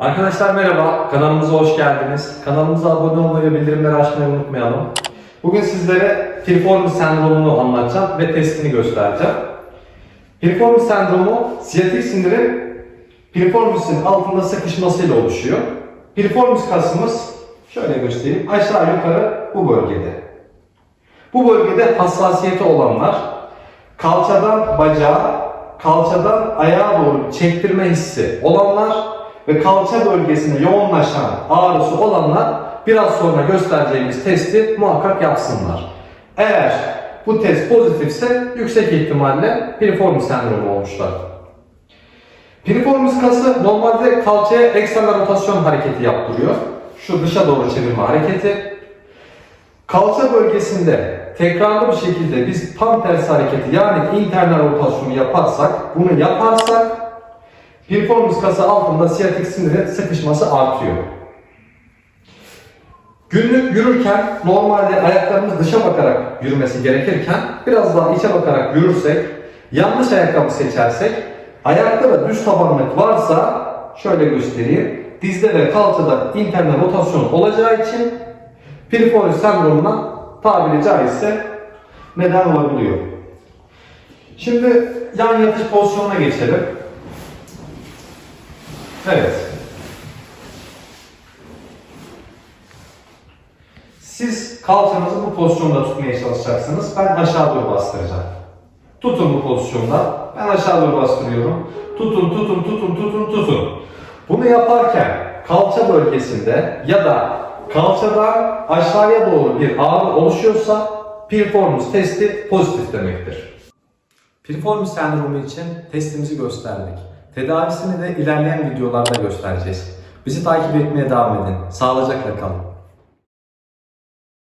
Arkadaşlar merhaba, kanalımıza hoş geldiniz. Kanalımıza abone olmayı ve bildirimleri açmayı unutmayalım. Bugün sizlere piriformis sendromunu anlatacağım ve testini göstereceğim. Piriformis sendromu, siyatik sindirim piriformisin altında sıkışmasıyla oluşuyor. Piriformis kasımız, şöyle göstereyim, aşağı yukarı bu bölgede. Bu bölgede hassasiyeti olanlar, kalçadan bacağa, kalçadan ayağa doğru çektirme hissi olanlar ve kalça bölgesinde yoğunlaşan ağrısı olanlar biraz sonra göstereceğimiz testi muhakkak yapsınlar. Eğer bu test pozitifse yüksek ihtimalle piriformis sendromu olmuşlar. Piriformis kası normalde kalçaya eksternal rotasyon hareketi yaptırıyor. Şu dışa doğru çevirme hareketi. Kalça bölgesinde tekrarlı bir şekilde biz tam tersi hareketi yani internal rotasyonu yaparsak, bunu yaparsak piriformis kası altında siyatik sindirin sıkışması artıyor. Günlük yürürken normalde ayaklarımız dışa bakarak yürümesi gerekirken biraz daha içe bakarak yürürsek, yanlış ayakkabı seçersek, ayakta düz tabanlık varsa şöyle göstereyim. Dizde ve kalçada internal rotasyon olacağı için piriformis sendromuna tabiri caizse neden olabiliyor. Şimdi yan yatış pozisyonuna geçelim. Evet. Siz kalçanızı bu pozisyonda tutmaya çalışacaksınız. Ben aşağı doğru bastıracağım. Tutun bu pozisyonda. Ben aşağı doğru bastırıyorum. Tutun, tutun, tutun, tutun, tutun. Bunu yaparken kalça bölgesinde ya da kalçadan aşağıya doğru bir ağrı oluşuyorsa piriformis testi pozitif demektir. Piriformis sendromu için testimizi gösterdik. Tedavisini de ilerleyen videolarda göstereceğiz. Bizi takip etmeye devam edin. Sağlıcakla kalın.